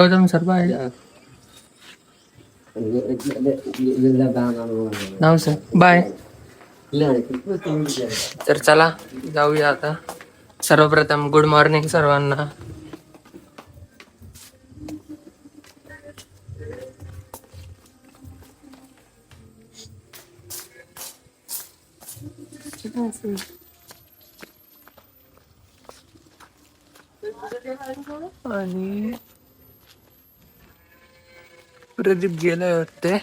Gautam sir bye नाव sir bye तर चला जाऊया आता. सर्वप्रथम गुड मॉर्निंग सर्वांना. आणि प्रदीप गेले वाटते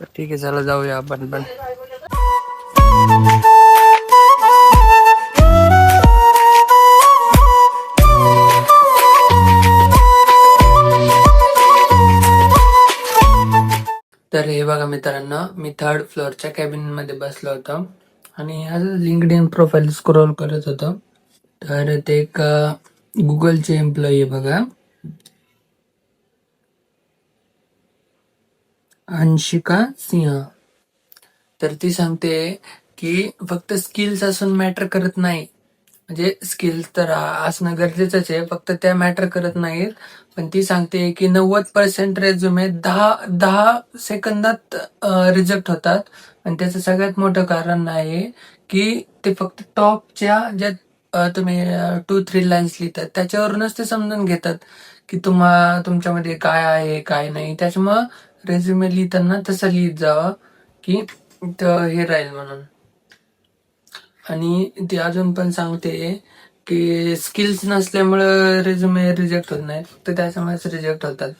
ठीक आहे चला जाऊया आपण पण. तर हे बघा मित्रांनो मी थर्ड फ्लोअरच्या कॅबिनमध्ये बसलो होतो आणि आज लिंकड इन प्रोफाईल स्क्रोल करत होतो. तर ते एक गुगलचे एम्प्लॉई आहे बघा. अंशिका सिंह. तर ती सांगते की फक्त स्किल्स असून मॅटर करत नाही. म्हणजे स्किल्स तर असणं गरजेचंच आहे फक्त त्या मॅटर करत नाहीत. पण ती सांगते की नव्वद पर्सेंट रेझ्युमे दहा दहा सेकंदात रिजेक्ट होतात. आणि त्याचं सगळ्यात मोठं कारण आहे की ते फक्त टॉपच्या ज्या तुम्ही टू थ्री लाईन्स लिहितात त्याच्यावरूनच ते समजून घेतात की तुम्हा तुमच्यामध्ये काय आहे काय नाही. त्याच्यामुळं रेझ्युमे लिहिताना तसं लिहित जावं की तर हे राहील म्हणून. आणि ती अजून पण सांगते की स्किल्स नसल्यामुळं रेझ्युमे रिजेक्ट होत नाही तर त्याच्यामुळेच रिजेक्ट होतात.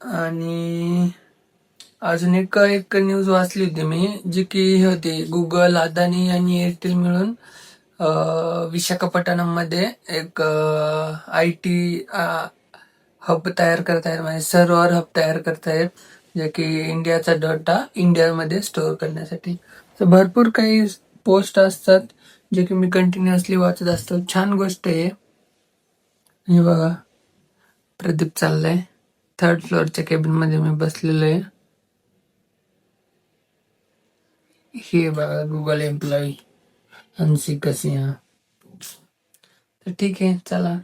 आणि अजून एक एक न्यूज वाचली होती मी जी की हे होती गुगल अदानी आणि एअरटेल मिळून विशाखापट्टणममध्ये विशाखापट्टणममध्ये एक आय टी हब तयार करतायत म्हणजे सर्व्हर हब तयार करतायत जे की इंडियाचा डाटा इंडियामध्ये स्टोअर करण्यासाठी. तर भरपूर काही पोस्ट असतात जे की मी कंटिन्युअसली वाचत असतो. छान गोष्ट आहे. हे बघा. प्रदीप चाललाय. थर्ड फ्लोअरच्या केबिनमध्ये मी बसलेलो आहे. हे बघा गुगल एम्प्लॉई हंसिका कसिया तर ठीक आहे चला.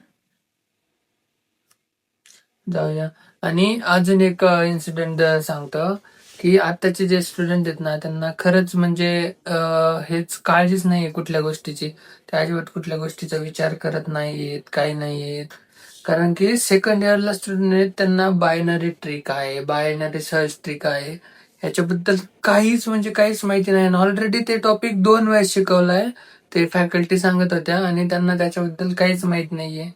जाऊया. आणि अजून एक इन्सिडेंट सांगतो की आताचे जे स्टुडंट आहेत ना त्यांना खरंच म्हणजे हेच काळजीच नाही कुठल्या गोष्टीची. त्या अजिबात कुठल्या गोष्टीचा विचार करत नाहीयेत काही नाहीयेत. कारण की सेकंड इयरला स्टुडंट आहेत त्यांना बायनरी ट्रिक आहे बायनरी सर्च ट्रिक आहे. ह्याच्याबद्दल काहीच म्हणजे काहीच माहिती नाही. ऑलरेडी ते टॉपिक दोन वेळेस शिकवलाय. ते फॅकल्टी सांगत होत्या आणि त्यांना त्याच्याबद्दल काहीच माहीत नाहीये.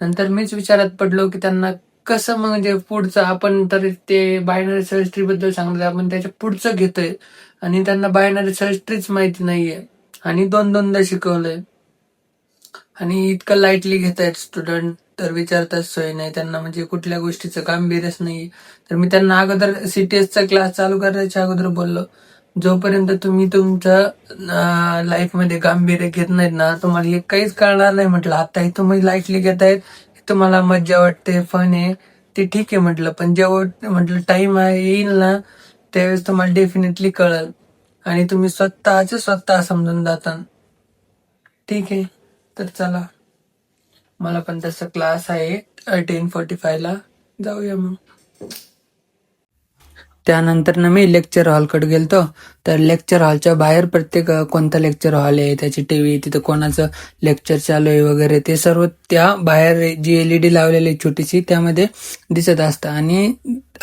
नंतर मीच विचारात पडलो की त्यांना कसं म्हणजे पुढचं आपण तर ते बायनरी सर्च ट्री बद्दल सांगितलं आपण त्याच्या पुढचं घेतोय. आणि त्यांना बायनरी सर्च ट्रीच माहिती नाहीये. आणि दोन दोनदा शिकवलंय. आणि इतकं लाईटली घेतायत स्टुडंट तर विचारताच सोय नाही. त्यांना म्हणजे कुठल्या गोष्टीचं गांभीर्यच नाही तर मी त्यांना अगोदर सीटीएसचा क्लास चालू करायच्या अगोदर बोललो. जोपर्यंत तुम्ही तुमच्या लाईफमध्ये गांभीर्य घेत नाहीत ना तुम्हाला हे काहीच कळणार नाही म्हटलं. आता हे तुम्ही लाईटली घेतायत. तुम्हाला मज्जा वाटते फन आहे ते ठीक आहे म्हटलं पण जेव्हा म्हटलं टाइम येईल ना त्यावेळेस तुम्हाला डेफिनेटली कळल. आणि तुम्ही स्वतःच स्वतः समजून जाता ठीक आहे? तर चला. मला पण तसं क्लास आहे टेन फोर्टी फायला जाऊया मग. त्यानंतर मी लेक्चर हॉलकडे गेलतो. तर लेक्चर हॉलच्या बाहेर प्रत्येक कोणता लेक्चर हॉल आहे त्याची टी व्ही तिथं कोणाचं लेक्चर चालू आहे वगैरे ते सर्व त्या बाहेर जी एल ई डी लावलेली छोटीशी त्यामध्ये दिसत असतं. आणि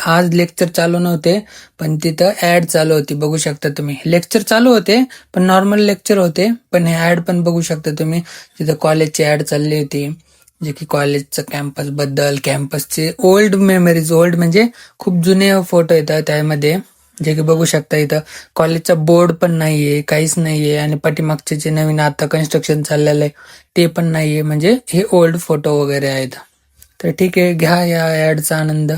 आज लेक्चर चालू नव्हते पण तिथं ऍड चालू होती बघू शकता तुम्ही. लेक्चर चालू होते पण नॉर्मल लेक्चर होते पण हे ऍड पण बघू शकता तुम्ही. तिथं कॉलेजची ऍड चालली होती. जे की कॉलेजचं कॅम्पसबद्दल कॅम्पसचे ओल्ड मेमरीज ओल्ड म्हणजे खूप जुने फोटो येतात त्यामध्ये. जे की बघू शकता इथं कॉलेजचा बोर्ड पण नाहीये काहीच नाहीये आणि पाठीमागचे जे नवीन आता कन्स्ट्रक्शन चाललेलं आहे ते पण नाहीये. म्हणजे हे ओल्ड फोटो वगैरे आहेत. तर ठीक आहे घ्या या ऍडचा आनंद.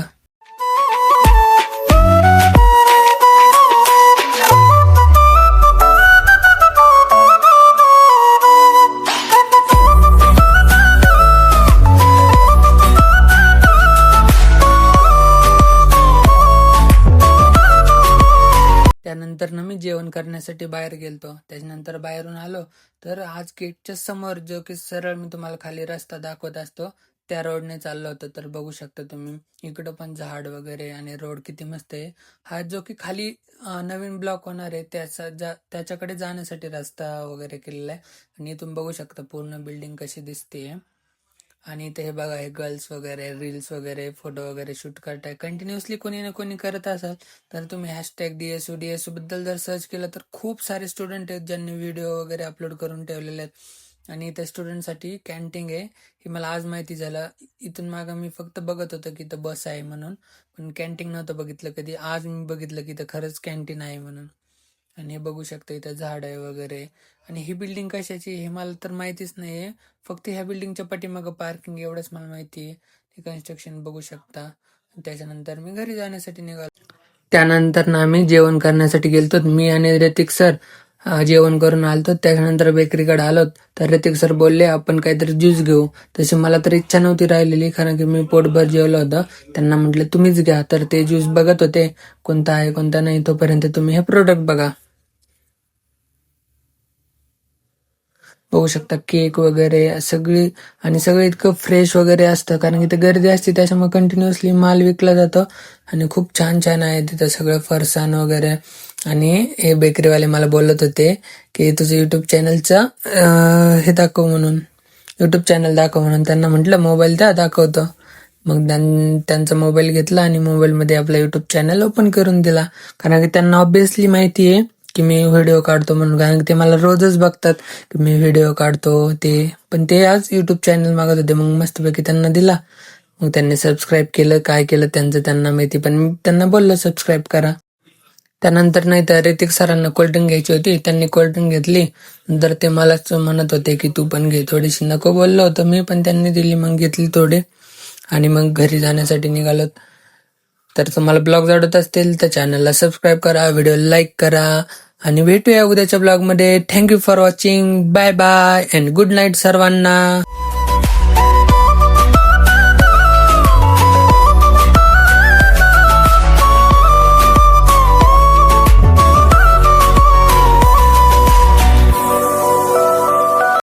त्यानंतर ना मी जेवण करण्यासाठी बाहेर गेलतो. त्याच्यानंतर बाहेरून आलो. तर आज गेटच्या समोर जो की सरळ मी तुम्हाला खाली रस्ता दाखवत असतो त्या रोडने चाललो होतो. तर बघू शकता तुम्ही इकडं पण झाड वगैरे आणि रोड किती मस्त आहे. हा जो की खाली नवीन ब्लॉक होणार आहे त्याचा जा त्याच्याकडे जाण्यासाठी रस्ता वगैरे केलेला आहे. आणि इथून बघू शकता पूर्ण बिल्डिंग कशी दिसते आणि इथे हे बघा हे गर्ल्स वगैरे रील्स वगैरे फोटो वगैरे शूट करताय. कंटिन्युअसली कोणी ना कोणी करत असाल तर तुम्ही हॅशटॅग डीएसयू डीएसयू बद्दल जर सर्च केलं तर खूप सारे स्टुडंट आहेत ज्यांनी व्हिडिओ वगैरे अपलोड करून ठेवलेले आहेत. आणि त्या स्टुडंटसाठी कॅन्टीन आहे. हे मला आज माहिती झालं. इथून मागं मी फक्त बघत होतो की इथं बस आहे म्हणून. पण कॅन्टीन नव्हतं बघितलं कधी. आज मी बघितलं की इथं खरंच कॅन्टीन आहे म्हणून. आणि हे बघू शकता इथं झाड आहे वगैरे. आणि ही बिल्डिंग कशाची हे मला तर माहितीच नाहीये. फक्त ह्या बिल्डिंगच्या पाठीमागं पार्किंग एवढंच मला माहिती आहे. ते कन्स्ट्रक्शन बघू शकता. त्याच्यानंतर मी घरी जाण्यासाठी निघालो. त्यानंतर ना आम्ही जेवण करण्यासाठी गेलतो. मी आणि ऋतिक सर जेवण करून आलतो. त्याच्यानंतर बेकरीकडे आलो तर ऋतिक सर बोलले आपण काहीतरी ज्यूस घेऊ. तशी मला तर इच्छा नव्हती राहिलेली कारण की मी पोटभर जेवलं होतं. त्यांना म्हटलं तुम्हीच घ्या. तर ते ज्यूस बघत होते. कोणता आहे कोणता नाही तोपर्यंत तुम्ही हे प्रोडक्ट बघा. बघू शकता केक वगैरे सगळी आणि सगळं इतकं फ्रेश वगैरे असतं कारण की ते गर्दी असते त्याच्यामुळे कंटिन्युअसली माल विकला जातो. आणि खूप छान छान आहे तिथं सगळं फरसाण वगैरे. आणि हे बेकरीवाले मला बोलत होते की तुझं युट्यूब चॅनलचं हे दाखव म्हणून. युट्यूब चॅनल दाखव म्हणून. त्यांना म्हटलं मोबाईल द्या दाखवतो. मग त्यां- त्यांचा मोबाईल घेतला आणि मोबाईलमध्ये आपला युट्यूब चॅनल ओपन करून दिला. कारण की त्यांना ऑब्विसली माहिती आहे की मी व्हिडिओ काढतो म्हणून. कारण ते मला रोजच बघतात की मी व्हिडिओ काढतो ते. पण ते आज युट्यूब चॅनल मागत होते. मग मस्तपैकी त्यांना दिला. मग त्यांनी सबस्क्राईब केलं. काय केलं त्यांचं त्यांना माहिती. पण मी त्यांना बोललो सबस्क्राईब करा. त्यानंतर नाही तर ऋतिक सरांना कोल्ड्रिंक घ्यायची होती. त्यांनी कोल्ड्रिंक घेतली. नंतर ते मलाच म्हणत होते की तू पण घे. थोडीशी नको बोललो होतं मी पण त्यांनी दिली. मग घेतली थोडी. आणि मग घरी जाण्यासाठी निघालो तर तुम्हाला ब्लॉग आवडत असतील तर चॅनलला सबस्क्राईब करा व्हिडिओ लाईक करा आणि भेटूया उद्याच्या ब्लॉगमध्ये. Thank you for watching bye bye and good night सर्वांना.